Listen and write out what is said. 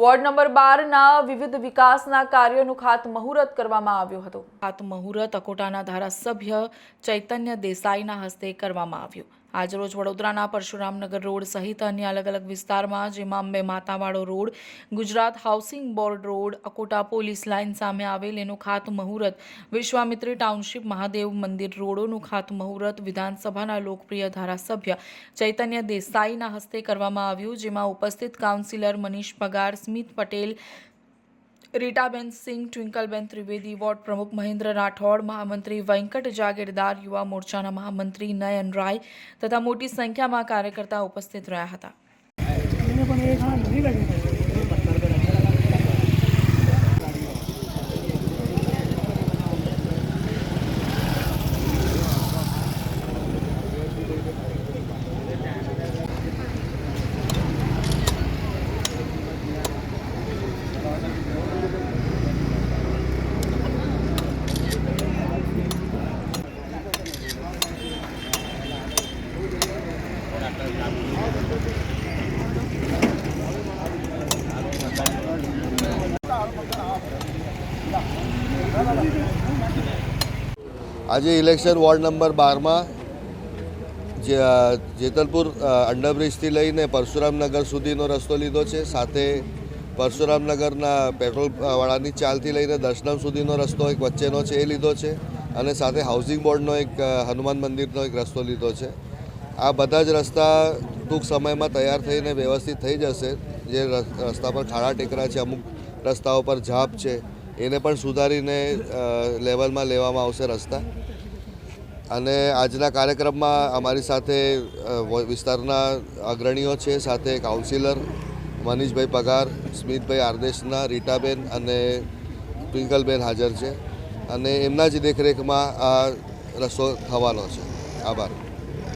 Ward number બારના વિવિધ વિકાસના કાર્યોનું ખાતમુહૂર્ત કરવામાં આવ્યું હતું. ખાતમુહૂર્ત અકોટાના ધારાસભ્ય ચૈતન્ય દેસાઈના હસ્તે કરવામાં આવ્યું. આજરોજ વડોદરાના પરશુરામનગર રોડ સહિત અન્ય અલગ અલગ વિસ્તારમાં, જેમાં Ambe માતાવાડો road, Gujarat housing board road, Akota police line સામે આવેલ એનું ખાતમુહૂર્ત, વિશ્વામિત્રી ટાઉનશીપ મહાદેવ મંદિર રોડોનું ખાતમુહૂર્ત વિધાનસભાના લોકપ્રિય ધારાસભ્ય ચૈતન્ય દેસાઈના હસ્તે કરવામાં આવ્યું, જેમાં ઉપસ્થિત કાઉન્સિલર મનીષ પગાર સ્મિત પટેલ, રીટાબેન સિંહ, ટ્વિંકલબેન ત્રિવેદી, વોર્ડ પ્રમુખ મહેન્દ્ર રાઠોડ, મહામંત્રી વેંકટ જાગીરદાર, યુવા મોરચાના મહામંત્રી નયન રાય તથા મોટી સંખ્યામાં કાર્યકર્તા ઉપસ્થિત રહ્યા હતા. આજે ઇલેક્શન વોર્ડ નંબર બારમાં જે જેતલપુર અંડરબ્રિજથી લઈને પરશુરામનગર સુધીનો રસ્તો લીધો છે. સાથે પરશુરામનગરના પેટ્રોલ વાળાની ચાલથી લઈને દર્શનમ સુધીનો રસ્તો એક વચ્ચેનો છે, એ લીધો છે. અને સાથે હાઉસિંગ બોર્ડનો એક હનુમાન મંદિરનો એક રસ્તો લીધો છે. આ બધા જ રસ્તા ટૂંક સમયમાં તૈયાર થઈને વ્યવસ્થિત થઈ જશે. જે રસ્તા પર ખાડા ટેકરા છે, અમુક રસ્તાઓ પર ઝાપ છે, એને પણ સુધારીને લેવલમાં લેવામાં આવશે રસ્તા. અને આજના કાર્યક્રમમાં અમારી સાથે વિસ્તારના અગ્રણીઓ છે, સાથે કાઉન્સિલર મનીષભાઈ પગાર, સ્મિતભાઈ આરદેશના રીટાબેન અને ટ્વિંકલબેન હાજર છે. અને એમના જ દેખરેખમાં આ રસ્તો થવાનો છે. આભાર.